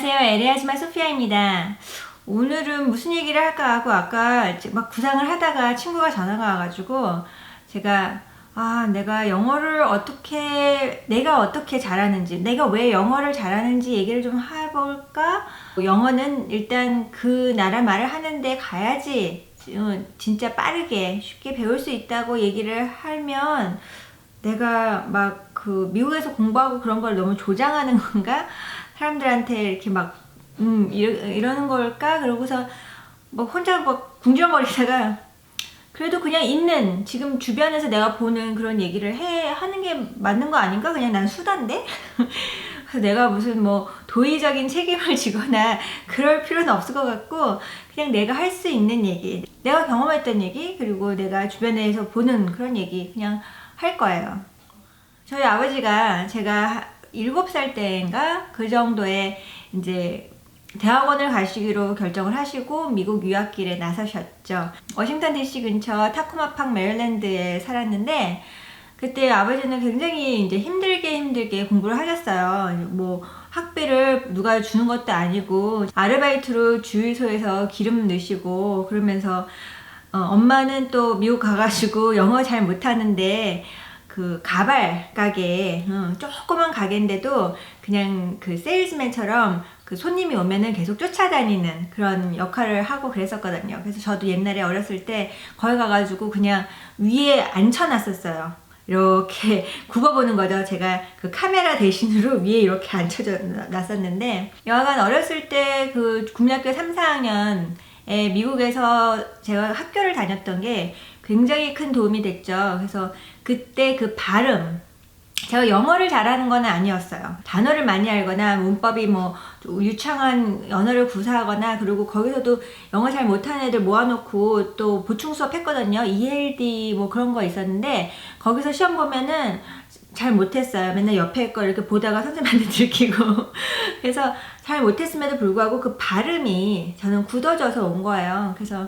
안녕하세요. 에리아즈마 소피아입니다. 오늘은 무슨 얘기를 할까 하고 아까 막 구상을 하다가 친구가 전화가 와가지고 제가 아, 내가 영어를 어떻게, 내가 어떻게 잘하는지, 내가 왜 영어를 잘하는지 얘기를 좀 해볼까? 영어는 일단 그 나라 말을 하는데 가야지 어, 진짜 빠르게 쉽게 배울 수 있다고 얘기를 하면 내가 막 그 미국에서 공부하고 그런 걸 너무 조장하는 건가? 사람들한테 이렇게 막, 음, 이러, 이러는 걸까? 그러고서 뭐 혼자 막 궁정거리다가 그래도 그냥 있는 지금 주변에서 내가 보는 그런 얘기를 해 하는 게 맞는 거 아닌가? 그냥 난 수단데? 그래서 내가 무슨 뭐 도의적인 책임을 지거나 그럴 필요는 없을 것 같고 그냥 내가 할 수 있는 얘기, 내가 경험했던 얘기 그리고 내가 주변에서 보는 그런 얘기 그냥 할 거예요. 저희 아버지가 제가 일곱 살 때인가 그 정도에 이제 대학원을 가시기로 결정을 하시고 미국 유학길에 나서셨죠. 워싱턴 DC 근처 타코마팍 메릴랜드에 살았는데 그때 아버지는 굉장히 이제 힘들게 힘들게 공부를 하셨어요. 뭐 학비를 누가 주는 것도 아니고 아르바이트로 주유소에서 기름 넣으시고 그러면서 어, 엄마는 또 미국 가가지고 영어 잘 못하는데 그 가발 가게 어, 조그만 가게인데도 그냥 그 세일즈맨처럼 그 손님이 오면은 계속 쫓아다니는 그런 역할을 하고 그랬었거든요. 그래서 저도 옛날에 어렸을 때 거기 가가지고 그냥 위에 앉혀놨었어요. 이렇게 굽어보는 거죠. 제가 그 카메라 대신으로 위에 이렇게 앉혀져 놨었는데 여하간 어렸을 때 그 국민학교 3, 4학년에 미국에서 제가 학교를 다녔던 게 굉장히 큰 도움이 됐죠. 그래서 그때 그 발음, 제가 영어를 잘하는 건 아니었어요. 단어를 많이 알거나 문법이 뭐 유창한 언어를 구사하거나 그리고 거기서도 영어 잘 못하는 애들 모아놓고 또 보충 수업 했거든요. ELD 뭐 그런 거 있었는데 거기서 시험 보면은 잘 못했어요. 맨날 옆에 걸 이렇게 보다가 선생님한테 들키고. 그래서 잘 못했음에도 불구하고 그 발음이 저는 굳어져서 온 거예요. 그래서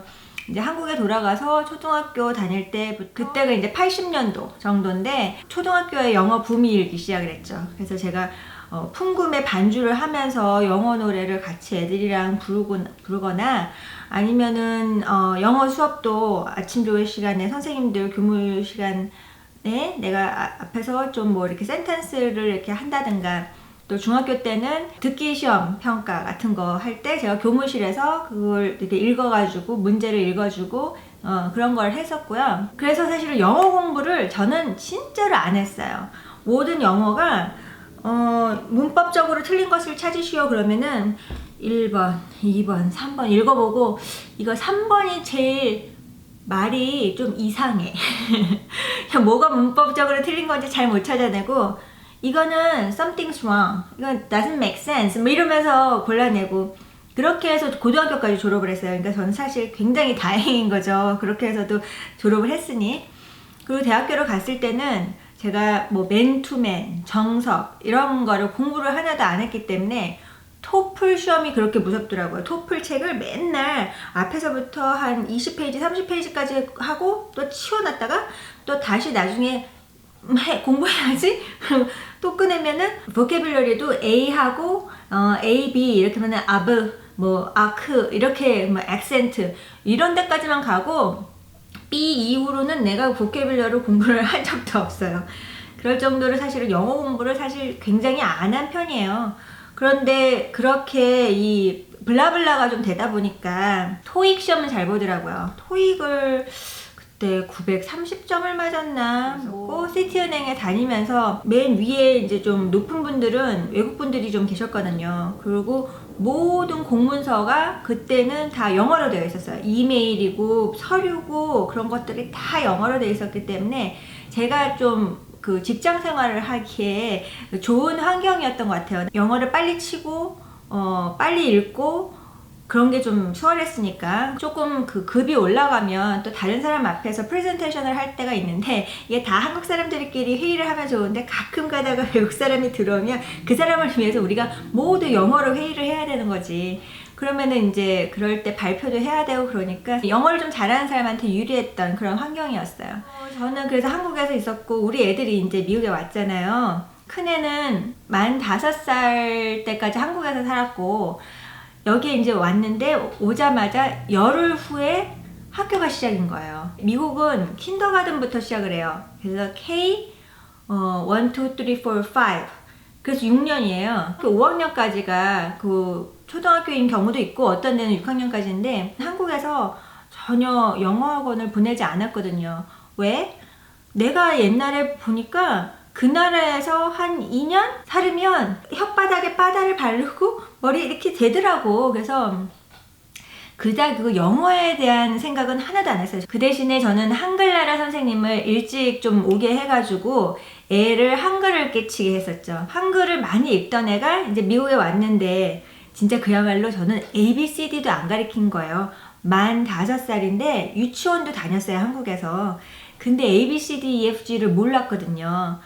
이제 한국에 돌아가서 초등학교 다닐 때 그때가 이제 80년도 정도인데 초등학교에 영어 붐이 일기 시작을 했죠. 그래서 제가 어, 풍금의 반주를 하면서 영어 노래를 같이 애들이랑 부르고, 부르거나 아니면은 어, 영어 수업도 아침 조회 시간에 선생님들 교무 시간에 내가 아, 앞에서 좀 뭐 이렇게 센텐스를 이렇게 한다든가 또 중학교 때는 듣기 시험 평가 같은 거 할 때 제가 교무실에서 그걸 이렇게 읽어가지고 문제를 읽어주고 어, 그런 걸 했었고요. 그래서 사실은 영어 공부를 저는 진짜로 안 했어요. 모든 영어가 어, 문법적으로 틀린 것을 찾으시오 그러면은 1번, 2번, 3번 읽어보고 이거 3번이 제일 말이 좀 이상해. 뭐가 문법적으로 틀린 건지 잘 못 찾아내고 이거는 something's wrong. 이건 doesn't make sense. 뭐 이러면서 골라내고 그렇게 해서 고등학교까지 졸업을 했어요. 그러니까 저는 사실 굉장히 다행인 거죠. 그렇게 해서도 졸업을 했으니. 그리고 대학교를 갔을 때는 제가 뭐 맨투맨, 정석 이런 거를 공부를 하나도 안 했기 때문에 토플 시험이 그렇게 무섭더라고요. 토플 책을 맨날 앞에서부터 한 20페이지, 30페이지까지 하고 또 치워놨다가 또 다시 나중에 해, 공부해야지. 또 꺼내면은 보케블러리도 A하고 어, A, B 이렇게 하면은 아브, 뭐 아크 이렇게 뭐 액센트 이런 데까지만 가고 B 이후로는 내가 보케블러리 공부를 한 적도 없어요. 그럴 정도로 사실은 영어 공부를 사실 굉장히 안 한 편이에요. 그런데 그렇게 이 블라블라가 좀 되다 보니까 토익 시험을 잘 보더라고요. 토익을 그때 930점을 맞았나 고 시티은행에 다니면서 맨 위에 이제 좀 높은 분들은 외국 분들이 좀 계셨거든요. 그리고 모든 공문서가 그때는 다 영어로 되어 있었어요. 이메일이고 서류고 그런 것들이 다 영어로 되어 있었기 때문에 제가 좀그 직장 생활을 하기에 좋은 환경이었던 것 같아요. 영어를 빨리 치고 어, 빨리 읽고 그런 게 좀 수월했으니까 조금 그 급이 올라가면 또 다른 사람 앞에서 프레젠테이션을 할 때가 있는데 이게 다 한국 사람들끼리 회의를 하면 좋은데 가끔 가다가 외국 사람이 들어오면 그 사람을 위해서 우리가 모두 영어로 회의를 해야 되는 거지. 그러면은 이제 그럴 때 발표도 해야 되고 그러니까 영어를 좀 잘하는 사람한테 유리했던 그런 환경이었어요. 어, 저는 그래서 한국에서 있었고 우리 애들이 이제 미국에 왔잖아요. 큰애는 만 다섯 살 때까지 한국에서 살았고 여기에 이제 왔는데 오자마자 열흘 후에 학교가 시작인 거예요. 미국은 킨더가든부터 시작을 해요. 그래서 K 어, 1, 2, 3, 4, 5 그래서 6년이에요. 그 5학년까지가 그 초등학교인 경우도 있고 어떤 데는 6학년까지인데 한국에서 전혀 영어 학원을 보내지 않았거든요. 왜? 내가 옛날에 보니까 그 나라에서 한 2년 살으면 혓바닥에 바다를 바르고 머리 이렇게 되더라고. 그래서 그닥 그 영어에 대한 생각은 하나도 안 했어요. 그 대신에 저는 한글나라 선생님을 일찍 좀 오게 해가지고 애를 한글을 깨치게 했었죠. 한글을 많이 읽던 애가 이제 미국에 왔는데 진짜 그야말로 저는 ABCD도 안 가르친 거예요. 만 다섯 살인데 유치원도 다녔어요, 한국에서. 근데 ABCD, EFG를 몰랐거든요.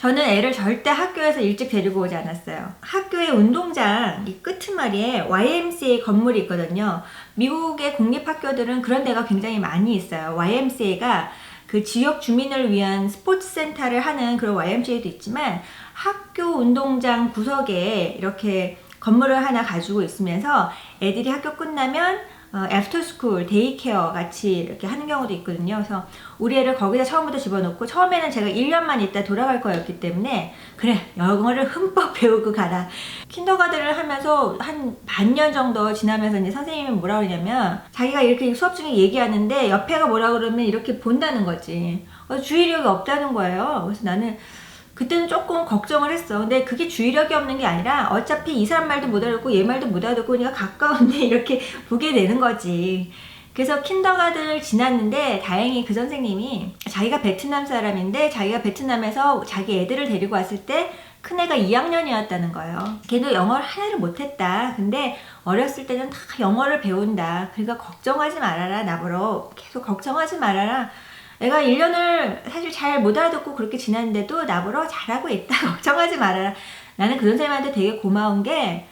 저는 애를 절대 학교에서 일찍 데리고 오지 않았어요. 학교의 운동장 이 끄트머리에 YMCA 건물이 있거든요. 미국의 공립학교들은 그런 데가 굉장히 많이 있어요. YMCA가 그 지역 주민을 위한 스포츠 센터를 하는 그런 YMCA도 있지만 학교 운동장 구석에 이렇게 건물을 하나 가지고 있으면서 애들이 학교 끝나면 어, 애프터 스쿨, 데이케어 같이 이렇게 하는 경우도 있거든요. 그래서 우리 애를 거기다 처음부터 집어넣고 처음에는 제가 1년만 있다 돌아갈 거였기 때문에 그래 영어를 흠뻑 배우고 가라. 킨더가든을 하면서 한 반년 정도 지나면서 이제 선생님이 뭐라 그러냐면 자기가 이렇게 수업 중에 얘기하는데 옆에가 뭐라 그러면 이렇게 본다는 거지. 어, 주의력이 없다는 거예요. 그래서 나는 그때는 조금 걱정을 했어. 근데 그게 주의력이 없는 게 아니라 어차피 이 사람 말도 못 알아듣고 얘 말도 못 알아듣고 그러니까 가까운데 이렇게 보게 되는 거지. 그래서 킨더가든을 지났는데 다행히 그 선생님이 자기가 베트남 사람인데 자기가 베트남에서 자기 애들을 데리고 왔을 때 큰애가 2학년이었다는 거예요. 걔도 영어를 하나를 못했다. 근데 어렸을 때는 다 영어를 배운다. 그러니까 걱정하지 말아라. 나보러 계속 걱정하지 말아라. 애가 1년을 사실 잘 못 알아듣고 그렇게 지났는데도 나보러 잘하고 있다. 걱정하지 말아라. 나는 그 선생님한테 되게 고마운 게,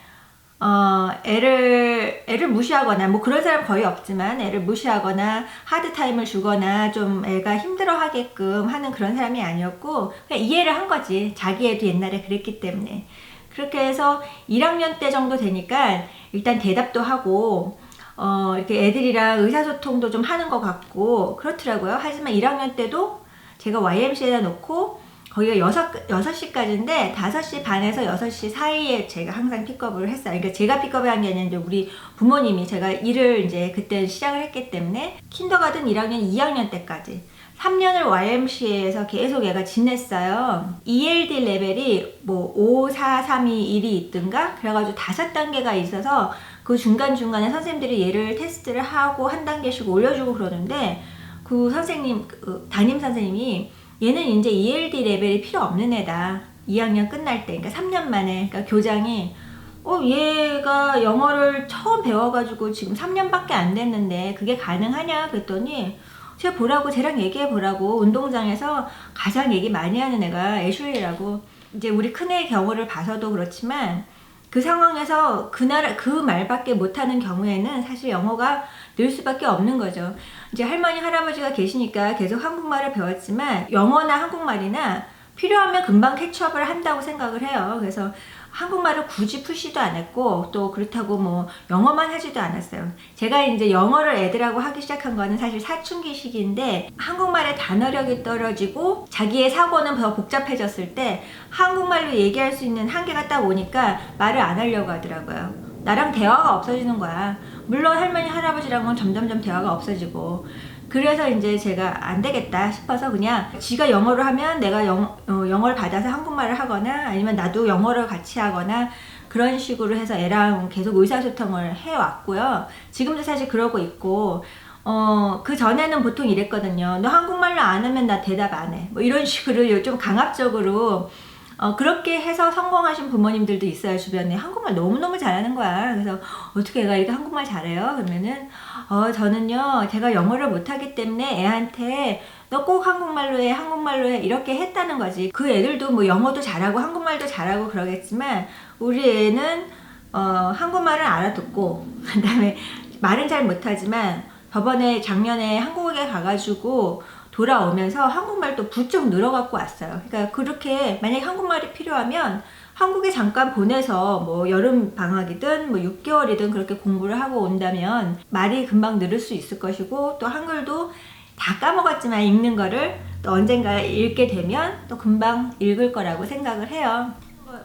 어, 애를, 애를 무시하거나, 뭐 그런 사람 거의 없지만, 애를 무시하거나, 하드타임을 주거나, 좀 애가 힘들어 하게끔 하는 그런 사람이 아니었고, 그냥 이해를 한 거지. 자기 애도 옛날에 그랬기 때문에. 그렇게 해서 1학년 때 정도 되니까, 일단 대답도 하고, 어, 이렇게 애들이랑 의사소통도 좀 하는 것 같고 그렇더라고요. 하지만 1학년 때도 제가 YMC에다 놓고 거기가 6, 6시까지인데 5시 반에서 6시 사이에 제가 항상 픽업을 했어요. 그러니까 제가 픽업을 한 게 아니라 이제 우리 부모님이 제가 일을 이제 그때 시작을 했기 때문에 킨더가든 1학년, 2학년 때까지 3년을 YMCA에서 계속 얘가 지냈어요. ELD 레벨이 뭐 5, 4, 3, 2, 1이 있든가 그래가지고 다섯 단계가 있어서 그 중간중간에 선생님들이 얘를 테스트를 하고 한 단계씩 올려주고 그러는데 그 선생님, 그 담임 선생님이 얘는 이제 ELD 레벨이 필요 없는 애다. 2학년 끝날 때, 그러니까 3년 만에, 그러니까 교장이 어, 얘가 영어를 처음 배워가지고 지금 3년밖에 안 됐는데 그게 가능하냐? 그랬더니 제가 보라고, 쟤랑 얘기해 보라고 운동장에서 가장 얘기 많이 하는 애가 애슐리라고 이제 우리 큰애의 경우를 봐서도 그렇지만 그 상황에서 그 나라 그 말밖에 못하는 경우에는 사실 영어가 늘 수밖에 없는 거죠. 이제 할머니 할아버지가 계시니까 계속 한국말을 배웠지만 영어나 한국말이나 필요하면 금방 캐치업을 한다고 생각을 해요. 그래서 한국말을 굳이 푸시도 않았고 또 그렇다고 뭐 영어만 하지도 않았어요. 제가 이제 영어를 애들하고 하기 시작한 거는 사실 사춘기 시기인데 한국말의 단어력이 떨어지고 자기의 사고는 더 복잡해졌을 때 한국말로 얘기할 수 있는 한계가 딱 오니까 말을 안 하려고 하더라고요. 나랑 대화가 없어지는 거야. 물론 할머니 할아버지랑은 점점점 대화가 없어지고 그래서 이제 제가 안 되겠다 싶어서 그냥 지가 영어를 하면 내가 영, 어, 영어를 받아서 한국말을 하거나 아니면 나도 영어를 같이 하거나 그런 식으로 해서 애랑 계속 의사소통을 해왔고요. 지금도 사실 그러고 있고 어, 그 전에는 보통 이랬거든요. 너 한국말로 안 하면 나 대답 안 해. 뭐 이런 식으로 좀 강압적으로 어, 그렇게 해서 성공하신 부모님들도 있어요, 주변에. 한국말 너무너무 잘하는 거야. 그래서, 어떻게 애가 이렇게 한국말 잘해요? 그러면은, 어, 저는요, 제가 영어를 못하기 때문에 애한테 너 꼭 한국말로 해, 한국말로 해, 이렇게 했다는 거지. 그 애들도 뭐 영어도 잘하고 한국말도 잘하고 그러겠지만, 우리 애는, 어, 한국말을 알아듣고, 그 다음에 말은 잘 못하지만, 저번에 작년에 한국에 가가지고, 돌아오면서 한국말도 부쩍 늘어갖고 왔어요. 그러니까 그렇게 만약에 한국말이 필요하면 한국에 잠깐 보내서 뭐 여름 방학이든 뭐 6개월이든 그렇게 공부를 하고 온다면 말이 금방 늘을 수 있을 것이고 또 한글도 다 까먹었지만 읽는 거를 또 언젠가 읽게 되면 또 금방 읽을 거라고 생각을 해요.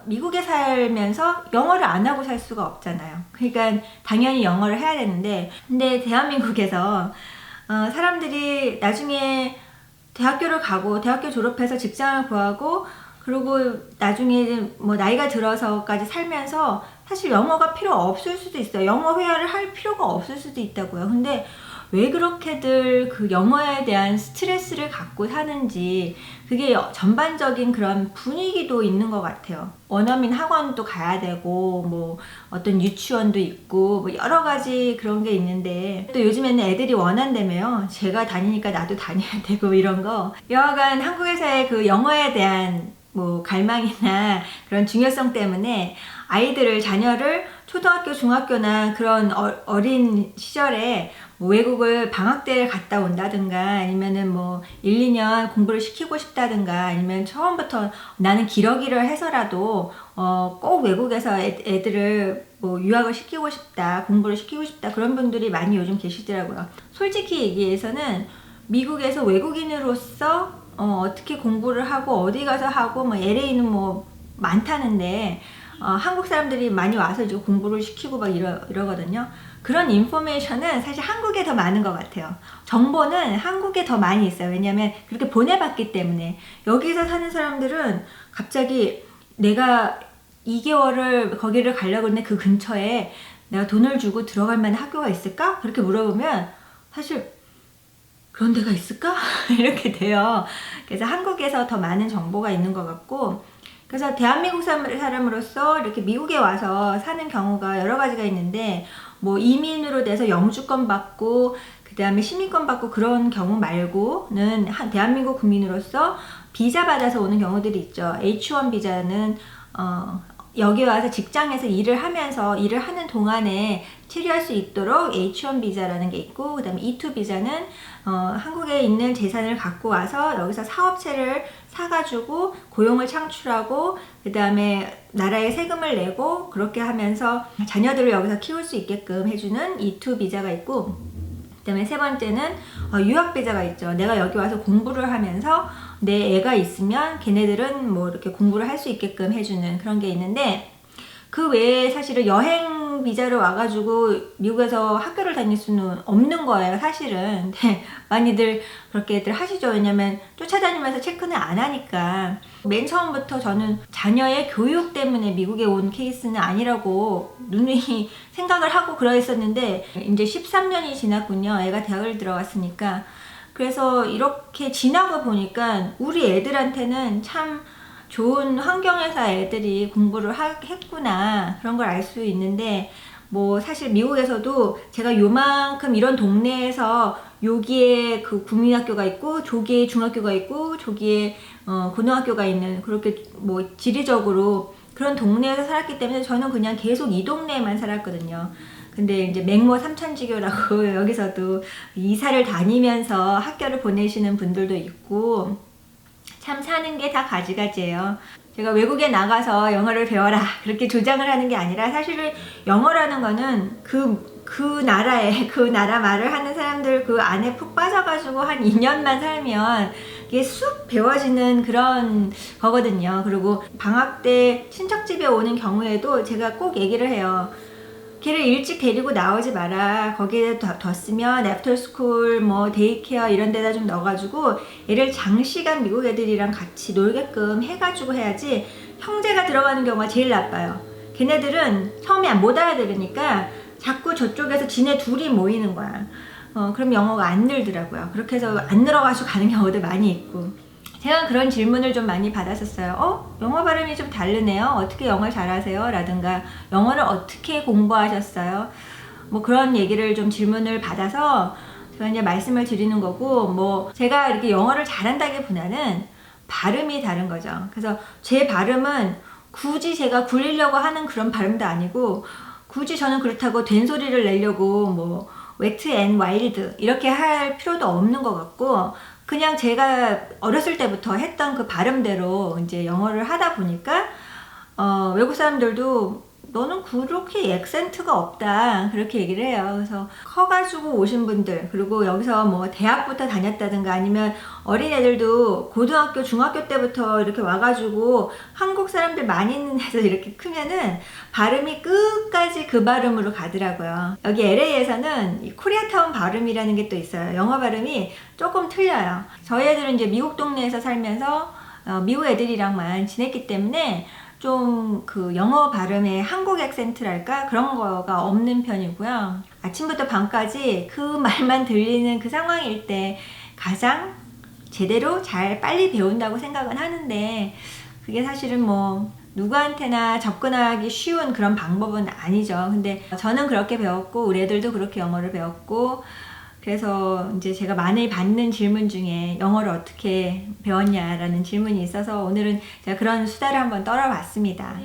미국에 살면서 영어를 안 하고 살 수가 없잖아요. 그러니까 당연히 영어를 해야 되는데, 근데 대한민국에서 어, 사람들이 나중에 대학교를 가고 대학교 졸업해서 직장을 구하고 그리고 나중에 뭐 나이가 들어서까지 살면서 사실 영어가 필요 없을 수도 있어요. 영어 회화를 할 필요가 없을 수도 있다고요. 근데 왜 그렇게들 그 영어에 대한 스트레스를 갖고 사는지 그게 전반적인 그런 분위기도 있는 것 같아요. 원어민 학원도 가야 되고 뭐 어떤 유치원도 있고 뭐 여러 가지 그런 게 있는데 또 요즘에는 애들이 원한다며요. 제가 다니니까 나도 다녀야 되고 이런 거. 여하간 한국에서의 그 영어에 대한 뭐 갈망이나 그런 중요성 때문에 아이들을 자녀를 초등학교 중학교나 그런 어, 린 시절에 뭐 외국을 방학 때를 갔다 온다든가 아니면은 뭐 1, 2년 공부를 시키고 싶다든가 아니면 처음부터 나는 기러기를 해서라도 어, 꼭 외국에서 애, 애들을 뭐 유학을 시키고 싶다 공부를 시키고 싶다 그런 분들이 많이 요즘 계시더라고요. 솔직히 얘기해서는 미국에서 외국인으로서 어, 어떻게 공부를 하고 어디 가서 하고 뭐 LA는 뭐 많다는데 어, 한국 사람들이 많이 와서 이제 공부를 시키고 막 이러, 이러거든요. 그런 인포메이션은 사실 한국에 더 많은 것 같아요. 정보는 한국에 더 많이 있어요. 왜냐하면 그렇게 보내봤기 때문에 여기서 사는 사람들은 갑자기 내가 2개월을 거기를 가려고 했는데 그 근처에 내가 돈을 주고 들어갈 만한 학교가 있을까? 그렇게 물어보면 사실 그런 데가 있을까? 이렇게 돼요. 그래서 한국에서 더 많은 정보가 있는 것 같고 그래서 대한민국 사람으로서 이렇게 미국에 와서 사는 경우가 여러 가지가 있는데 뭐 이민으로 돼서 영주권 받고 그 다음에 시민권 받고 그런 경우 말고는 한 대한민국 국민으로서 비자 받아서 오는 경우들이 있죠. H1 비자는 어, 여기 와서 직장에서 일을 하면서 일을 하는 동안에 체류할 수 있도록 H1 비자라는 게 있고 그다음에 E2 비자는 어, 한국에 있는 재산을 갖고 와서 여기서 사업체를 사가지고 고용을 창출하고 그다음에 나라에 세금을 내고 그렇게 하면서 자녀들을 여기서 키울 수 있게끔 해주는 E2 비자가 있고 그다음에 세 번째는 어, 유학 비자가 있죠. 내가 여기 와서 공부를 하면서 내 애가 있으면 걔네들은 뭐 이렇게 공부를 할 수 있게끔 해주는 그런 게 있는데 그 외에 사실은 여행 비자로 와가지고 미국에서 학교를 다닐 수는 없는 거예요, 사실은. 네, 많이들 그렇게들 하시죠. 왜냐면 쫓아다니면서 체크는 안 하니까. 맨 처음부터 저는 자녀의 교육 때문에 미국에 온 케이스는 아니라고 누누이 생각을 하고 그러했었는데, 이제 13년이 지났군요. 애가 대학을 들어갔으니까. 그래서 이렇게 지나고 보니까 우리 애들한테는 참 좋은 환경에서 애들이 공부를 하, 했구나 그런 걸 알 수 있는데 뭐 사실 미국에서도 제가 요만큼 이런 동네에서 여기에 그 국민학교가 있고 저기에 중학교가 있고 저기에 어, 고등학교가 있는 그렇게 뭐 지리적으로 그런 동네에서 살았기 때문에 저는 그냥 계속 이 동네에만 살았거든요. 근데 이제 맹모 삼천지교라고 여기서도 이사를 다니면서 학교를 보내시는 분들도 있고 참 사는 게 다 가지가지예요. 제가 외국에 나가서 영어를 배워라 그렇게 조장을 하는 게 아니라 사실은 영어라는 거는 그, 그 나라에 그 나라 말을 하는 사람들 그 안에 푹 빠져가지고 한 2년만 살면 이게 쑥 배워지는 그런 거거든요. 그리고 방학 때 친척집에 오는 경우에도 제가 꼭 얘기를 해요. 걔를 일찍 데리고 나오지 마라. 거기에 뒀으면 애프터스쿨, 뭐 데이케어 이런 데다 좀 넣어가지고 얘를 장시간 미국 애들이랑 같이 놀게끔 해가지고 해야지 형제가 들어가는 경우가 제일 나빠요. 걔네들은 처음에 못 알아들으니까 자꾸 저쪽에서 지네 둘이 모이는 거야. 어, 그럼 영어가 안 늘더라고요. 그렇게 해서 안 늘어가지고 가는 경우도 많이 있고. 제가 그런 질문을 좀 많이 받았었어요. 어? 영어 발음이 좀 다르네요. 어떻게 영어 잘하세요? 라든가 영어를 어떻게 공부하셨어요? 뭐 그런 얘기를 좀 질문을 받아서 제가 이제 말씀을 드리는 거고 뭐 제가 이렇게 영어를 잘한다기보다는 발음이 다른 거죠. 그래서 제 발음은 굳이 제가 굴리려고 하는 그런 발음도 아니고 굳이 저는 그렇다고 된 소리를 내려고 뭐 웨트 앤 와일드 이렇게 할 필요도 없는 것 같고 그냥 제가 어렸을 때부터 했던 그 발음대로 이제 영어를 하다 보니까 어, 외국 사람들도 너는 그렇게 액센트가 없다 그렇게 얘기를 해요. 그래서 커가지고 오신 분들 그리고 여기서 뭐 대학부터 다녔다든가 아니면 어린 애들도 고등학교 중학교 때부터 이렇게 와가지고 한국 사람들 많이 있는 데서 이렇게 크면은 발음이 끝까지 그 발음으로 가더라고요. 여기 LA에서는 이 코리아타운 발음이라는 게 또 있어요. 영어 발음이 조금 틀려요. 저희 애들은 이제 미국 동네에서 살면서 어, 미국 애들이랑만 지냈기 때문에 좀 그 영어 발음에 한국 액센트랄까 그런 거가 없는 편이고요. 아침부터 밤까지 그 말만 들리는 그 상황일 때 가장 제대로 잘 빨리 배운다고 생각은 하는데 그게 사실은 뭐 누구한테나 접근하기 쉬운 그런 방법은 아니죠. 근데 저는 그렇게 배웠고 우리 애들도 그렇게 영어를 배웠고 그래서 이제 제가 많이 받는 질문 중에 영어를 어떻게 배웠냐라는 질문이 있어서 오늘은 제가 그런 수다를 한번 떨어봤습니다.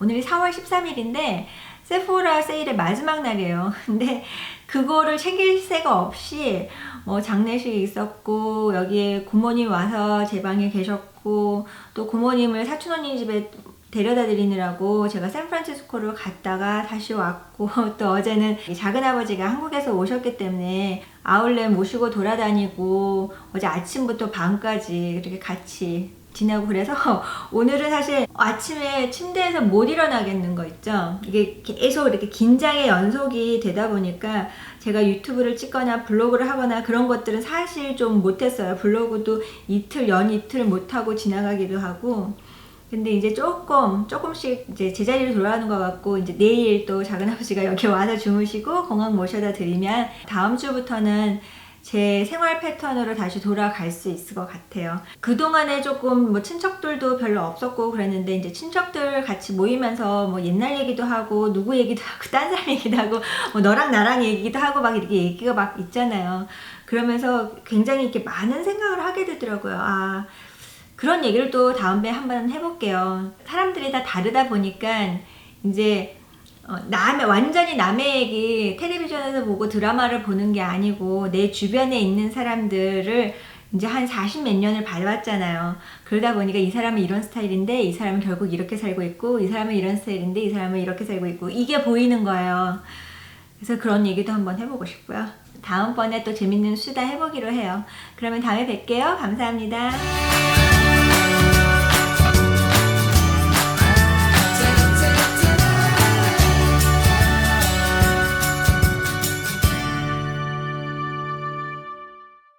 오늘이 4월 13일인데 세포라 세일의 마지막 날이에요. 근데 그거를 챙길 새가 없이 뭐 장례식이 있었고 여기에 고모님 와서 제 방에 계셨고 또 고모님을 사촌 언니 집에 데려다 드리느라고 제가 샌프란시스코를 갔다가 다시 왔고 또 어제는 작은 아버지가 한국에서 오셨기 때문에 아울렛 모시고 돌아다니고 어제 아침부터 밤까지 이렇게 같이 지내고 그래서 오늘은 사실 아침에 침대에서 못 일어나겠는 거 있죠. 이게 계속 이렇게 긴장의 연속이 되다 보니까 제가 유튜브를 찍거나 블로그를 하거나 그런 것들은 사실 좀 못했어요. 블로그도 이틀 연 이틀 못하고 지나가기도 하고 근데 이제 조금 조금씩 이제 제자리로 돌아가는 것 같고 이제 내일 또 작은 아버지가 여기 와서 주무시고 공항 모셔다 드리면 다음 주부터는 제 생활 패턴으로 다시 돌아갈 수 있을 것 같아요. 그동안에 조금 뭐 친척들도 별로 없었고 그랬는데 이제 친척들 같이 모이면서 뭐 옛날 얘기도 하고 누구 얘기도 하고 딴 사람 얘기도 하고 뭐 너랑 나랑 얘기도 하고 막 이렇게 얘기가 막 있잖아요. 그러면서 굉장히 이렇게 많은 생각을 하게 되더라고요. 아, 그런 얘기를 또 다음에 한번 해볼게요. 사람들이 다 다르다 보니까 이제 어, 남의 완전히 남의 얘기 텔레비전에서 보고 드라마를 보는 게 아니고 내 주변에 있는 사람들을 이제 한 40 몇 년을 봐왔잖아요. 그러다 보니까 이 사람은 이런 스타일인데 이 사람은 결국 이렇게 살고 있고 이 사람은 이런 스타일인데 이 사람은 이렇게 살고 있고 이게 보이는 거예요. 그래서 그런 얘기도 한번 해보고 싶고요. 다음번에 또 재밌는 수다 해보기로 해요. 그러면 다음에 뵐게요. 감사합니다.